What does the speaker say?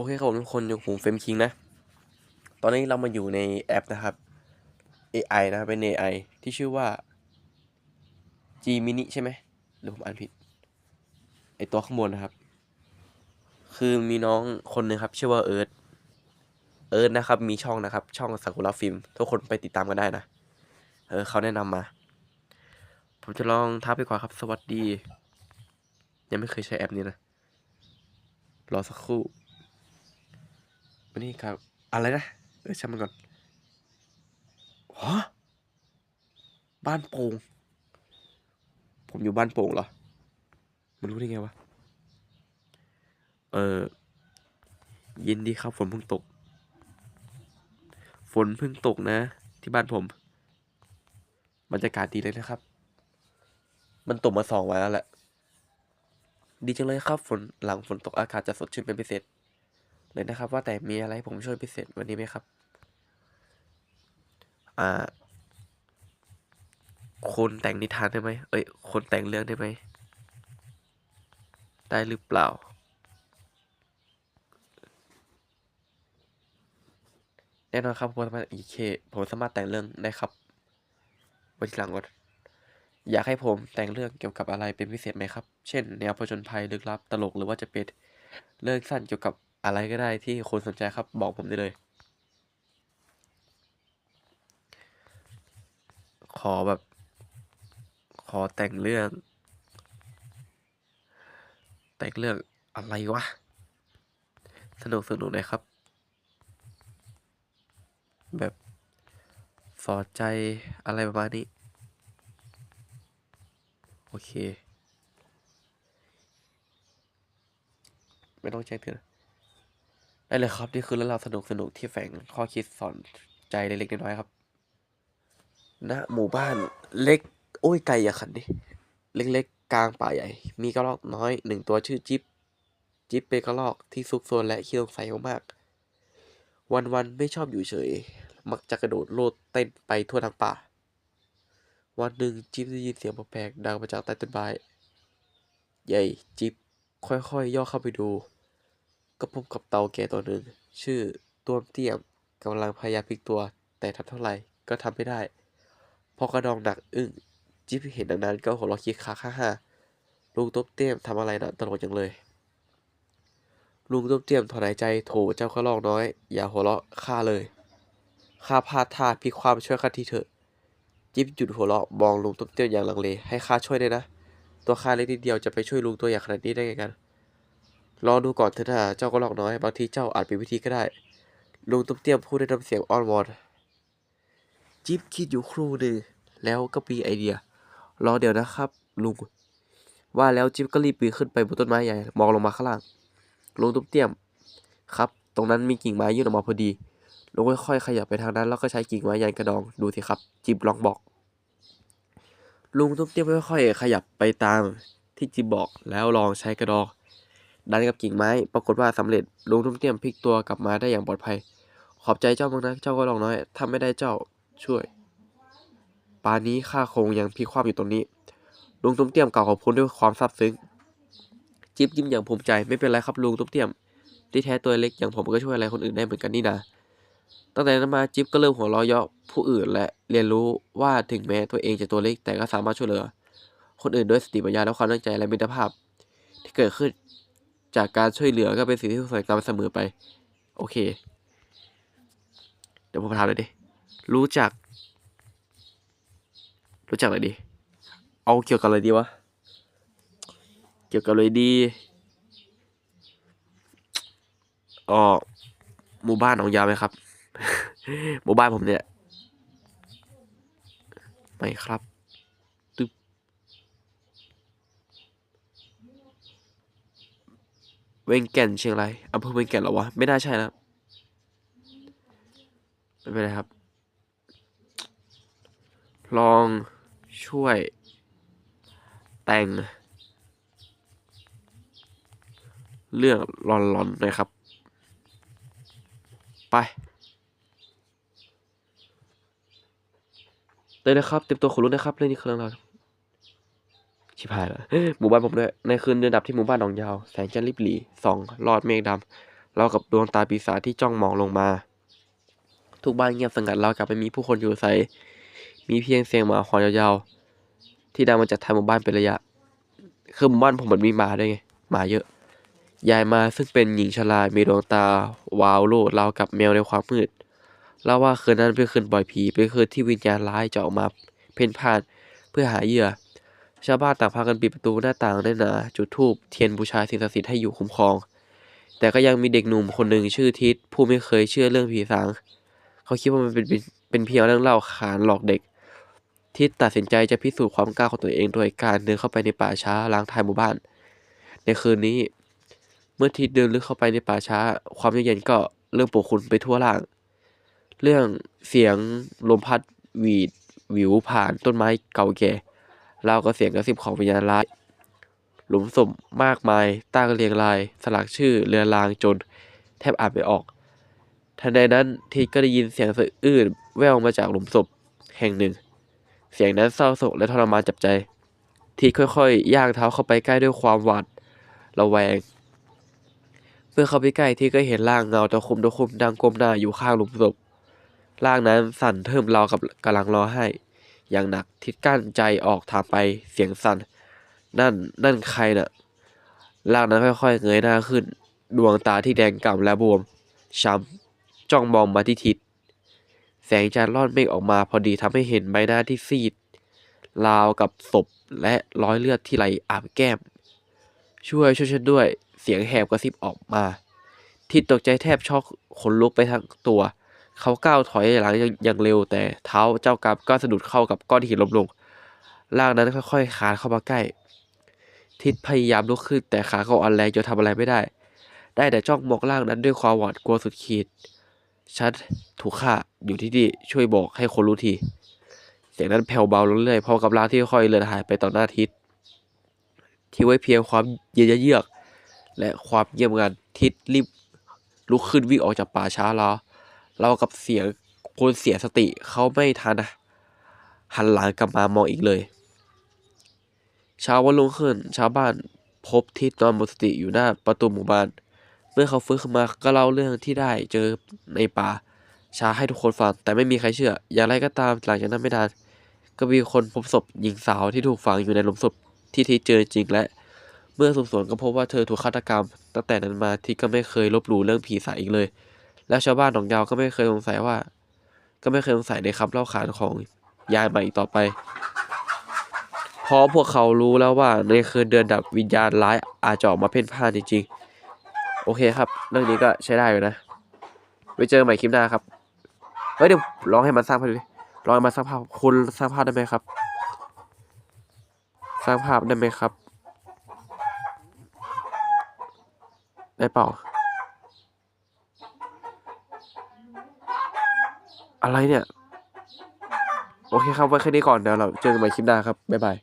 อเคครับผมทุกคนอยู่ผมเฟรมคิงนะ ตอนนี้เรามาอยู่ในแอปนะครับ AI นะครับเป็น AI ที่ชื่อว่า G mini ใช่ไหมหรือผมอ่านผิดไอตัวข้างบนนะครับ คือมีน้องคนหนึ่งครับ ชื่อว่าเอิร์ธเอิร์ธนะครับ มีช่องนะครับ ช่องสักุระฟิล์มทุกคนไปติดตามกันได้นะ เออเขาแนะนำมา ผมจะลองทักไปก่อนครับ สวัสดี ยังไม่เคยใช้แอปนี้นะ รอสักครู่ วันนี้ครับ อะไรนะเออช่างมันก่อนฮะบ้านโป่งผมอยู่บ้านโป่งเหรอ มันรู้ได้ไงวะ เออยินดีครับฝนเพิ่งตก ฝนเพิ่งตกนะ ที่บ้านผมบรรยากาศดีเลยนะครับ มันตกมาสองวันแล้วแหละ ดีจังเลยครับ ฝนหลังฝนตกอากาศจะสดชื่นเป็นพิเศษ เลยนะครับ ว่าแต่มีอะไรผมช่วยพิเศษวันนี้ไหมครับ อ่าคนแต่งนิทานได้ไหมเอ้ยคนแต่งเรื่องได้ไหม ได้หรือเปล่า แน่นอนครับผมสามารถอีเคผมสามารถแต่งเรื่องได้ครับไว้ทีหลังก่อนอยากให้ผมแต่งเรื่องเกี่ยวกับอะไรเป็นพิเศษไหมครับ เช่นแนวผจญภัยลึกลับตลกหรือว่าจะเป็นเรื่องสั้นเกี่ยวกับ อะไรก็ได้ที่คนสนใจครับบอกผมได้เลย ขอแบบ ขอแต่งเรื่อง แต่งเรื่องอะไรวะ สนุกสนุกหน่อยครับ แบบสอดใจอะไรประมาณนี้ โอเค ไม่ต้องแจ้งเตือน ได้เลยครับ นี่คือเรื่องราวสนุกสนุกที่แฝงข้อคิดสอนใจเล็กๆน้อยๆครับณหมู่บ้านเล็ก โอ้ยไกลอย่าขันดิเล็กๆ กลางป่าใหญ่ มีกระรอกน้อยหนึ่งตัวชื่อจิ๊บจิ๊บเป็นกระรอกที่ซุกซนและขี้สงสัยมากวันๆไม่ชอบอยู่เฉย มักจะกระโดดโลดเต้นไปทั่วทั้งป่า วันหนึ่งจิ๊บได้ยินเสียงแปลกๆดังมาจากใต้ต้นไม้ใหญ่จิ๊บค่อยๆ ย่อเข้าไปดู ก็พบกับเต่าแก่ตัวหนึ่ง ชื่อต้วมเตี้ยมกำลังพยายามพลิกตัว แต่ทำเท่าไหร่ก็ทำไม่ได้ พอกระดองหนักอึ้งจิ๊บเห็นดังนั้นก็หัวเราะคิกคักฮ่าฮ่าลุงต้มเตี้ยมทำอะไรนะตลกจังเลย ลุงต้มเตี้ยมถอนหายใจโถเจ้ากระรอกน้อย อย่าหัวเราะข้าเลยข้าพลาดท่าพลิกความช่วยข้าทีเถอะ จิ๊บหยุดหัวเราะมองลุงต้มเตี้ยมอย่างลังเลให้ข้าช่วยได้นะ ตัวข้าเล็กนิดเดียวจะไปช่วยลุงตัวใหญ่ขนาดนี้ได้ไงกัน รอดูก่อนเถอะนะเจ้ากระรอกน้อย บางทีเจ้าอาจเป็นวิธีก็ได้ ลุงต้มเตี้ยมพูดด้วยน้ำเสียงอ้อนวอน จิ๊บคิดอยู่ครู่หนึ่งแล้วก็มีไอเดีย รอเดี๋ยวนะครับ ลุง ว่าแล้วจิ๊บก็รีบปีนขึ้นไปบนต้นไม้ใหญ่ มองลงมาข้างล่าง ลุงต้มเตี้ยม ครับ ตรงนั้นมีกิ่งไม้ยื่นออกมาพอดี ลุงค่อยๆขยับไปทางนั้น แล้วก็ใช้กิ่งไม้ยันกระดอง ดูสิครับ จิ๊บลองบอก ลุงต้มเตี้ยมค่อยๆขยับไปตามที่จิ๊บบอก แล้วลองใช้กระดอง ดันกับกิ่งไม้ ปรากฏว่าสำเร็จลุงต้มเตี้ยมพลิกตัวกลับมาได้อย่างปลอดภัย ขอบใจเจ้ามากนะเจ้าก็ลองน้อยถ้าไม่ได้เจ้าช่วยป่านนี้ข้าคงยังพลิกความอยู่ตรงนี้ ลุงต้มเตี้ยมกล่าวขอบคุณด้วยความซาบซึ้ง จิ๊บยิ้มอย่างภูมิใจไม่เป็นไรครับลุงต้มเตี้ยม ที่แท้ตัวเล็กอย่างผมก็ช่วยอะไรคนอื่นได้เหมือนกันนี่นาตั้งแต่นั้นมาจิ๊บก็เริ่มหัวเราะเยาะผู้อื่นและเรียนรู้ว่าถึงแม้ตัวเองจะตัวเล็กแต่ก็สามารถช่วยเหลือ คนอื่นด้วยสติปัญญาและความตั้งใจและมิตรภาพ ที่เกิดขึ้น จากการช่วยเหลือก็เป็นสิ่งที่สวยงามเสมอไป โอเค เดี๋ยวผมถามเลยดิ รู้จัก รู้จักอะไรดี เอาเกี่ยวกับอะไรดีวะ เกี่ยวกับอะไรดีอ๋อหมู่บ้านหนองยาไหมครับ หมู่บ้านผมเนี่ย ไม่ครับตึ๊บ เวงแก่นเชียงรายอำเภอเวงแก่นหรอวะ ไม่น่าใช่นะไม่เป็นไรครับ ลองช่วย แต่ง เรื่องหลอนๆหน่อยครับ ไปเลยนะครับ เต็มตัวขนลุกนะครับเรื่องนี้คือเรื่องราว ชิบหายแล้วหมู่บ้านผมด้วยในคืนเดือนดับที่หมู่บ้านหนองยาวแสงจันทร์ริบหรี่ส่องลอดเมฆดำเรากับดวงตาปีศาจที่จ้องมองลงมา ทุกบ้านเงียบสงัดเราวกับไม่มีผู้คนอยู่อาศัยมีเพียงเสียงหมาหอนยาวๆที่ดังมาจากท้ายหมู่บ้านเป็นระยะคือหมู่บ้านผมมันมีหมาด้วยไงหมาเยอะ ยายมาซึ่งเป็นหญิงชรามีดวงตาวาวโลดเรากับแมวในความมืดเล่าว่าคืนนั้นเป็นคืนปล่อยผีเป็นคืนที่วิญญาณร้ายจะออกมา เพ่นพ่านเพื่อหาเหยื่อ ชาวบ้านต่างพากันปิดประตูหน้าต่างแน่นหนาจุดธูปเทียนบูชาสิ่งศักดิ์สิทธิ์ให้อยู่คุ้มครอง แต่ก็ยังมีเด็กหนุ่มคนหนึ่งชื่อทิศผู้ไม่เคยเชื่อเรื่องผีสาง เขาคิดว่ามันเป็นเป็นเพียงเรื่องเล่าขานหลอกเด็ก ทิศตัดสินใจจะพิสูจน์ความกล้าของตัวเองโดยการเดินเข้าไปในป่าช้าล้างท้ายหมู่บ้าน ในคืนนี้ เมื่อทิศเดินลึกเข้าไปในป่าช้า ความเย็นก็เริ่มปกคลุมไปทั่วล่าง เรื่องเสียงลมพัดหวีดหวิวผ่านต้นไม้เก่าแก่ ราวกับเสียงกระซิบของวิญญาณร้าย หลุมศพมากมายตั้งเรียงราย สลักชื่อเรือนรางจน แทบอ่านไม่ออก ทันใดนั้นทิศก็ได้ยินเสียงสะอื้นแว่วมาจากหลุมศพแห่งหนึ่ง เสียงนั้นเศร้าโศกและทรมานจับใจทิศค่อยๆย่างเท้าเข้าไปใกล้ด้วยความหวาดระแวง เมื่อเข้าไปใกล้ที่ก็เห็นร่างเงาตะคุ่มตะคุ่มดังก้มหน้าอยู่ข้างหลุมศพร่างนั้นสั่นเทิมราวกับกำลังร้องไห้ อย่างหนักทิศกั้นใจออกถามไปเสียงสั่น นั่นนั่นใครน่ะร่างนั้นค่อยๆเงยหน้าขึ้น ดวงตาที่แดงก่ำและบวม ช้ำจ้องมองมาที่ทิศแสงจันทร์ลอดเมฆออกมาพอดีทำให้เห็นใบหน้าที่ซีดราวกับศพและร้อยเลือดที่ไหลอาบแก้ม ช่วยช่วยฉันด้วย เสียงแหบกระซิบออกมา ทิศตกใจแทบช็อกขนลุกไปทั้งตัว เขาก้าวถอยหลังอย่างเร็ว แต่เท้าเจ้ากรรมก็สะดุดเข้ากับก้อนหินล้มลงร่างนั้นค่อยๆคานเข้ามาใกล้ ทิศพยายามลุกขึ้น แต่ขาเขาอ่อนแรงจนทำอะไรไม่ได้ ได้แต่จ้องมองร่างนั้นด้วยความหวาดกลัวสุดขีด ฉันถูกฆ่าอยู่ที่นี่ช่วยบอกให้คนรู้ที เสียงนั้นแผ่วเบาลงเรื่อยๆพร้อมกับร่างที่ค่อยๆเลือนหายไปต่อหน้าทิศที่ไว้เพียงความเย็นเยือก และความเงียบงันทิศรีบลุกขึ้นวิ่งออกจากป่าช้าแล้ว เรากับเสียคนเสียสติเขาไม่ทันนะหันหลังกลับมามองอีกเลย เช้าวันรุ่งขึ้น ชาวบ้านพบทิศนอนหมดสติอยู่หน้าประตูหมู่บ้าน เมื่อเขาฟื้นขึ้นมาก็เล่าเรื่องที่ได้เจอในป่าช้าให้ทุกคนฟังแต่ไม่มีใครเชื่อ อย่างไรก็ตามหลังจากนั้นไม่นานก็มีคนพบศพหญิงสาวที่ถูกฝังอยู่ในหลุมศพที่ทิศเจอจริงและ เมื่อสืบสวนก็พบว่าเธอถูกฆาตกรรม ตั้งแต่นั้นมาทิศก็ไม่เคยลบหลู่เรื่องผีสางอีกเลย แล้วชาวบ้านหนองยาวก็ไม่เคยสงสัยว่า ก็ไม่เคยสงสัยในคำเล่าขานของยายใหม่อีกต่อไปเพราะพวกเขารู้แล้วว่าในคืนเดือนดับวิญญาณร้ายอาจจะออกมาเพ่นพ่านจริงๆ โอเคครับ เรื่องนี้ก็ใช้ได้อยู่นะไว้เจอใหม่คลิปหน้าครับเฮ้ยเดี๋ยวลองให้มันสร้างภาพดิลองให้มันสร้างภาพคุณสร้างภาพได้ไหมครับ สร้างภาพได้ไหมครับ ได้เปล่า อะไรเนี่ย โอเคครับ ไว้แค่นี้ก่อนเดี๋ยวเราเจอกันใหม่คลิปหน้าครับ บ๊ายบาย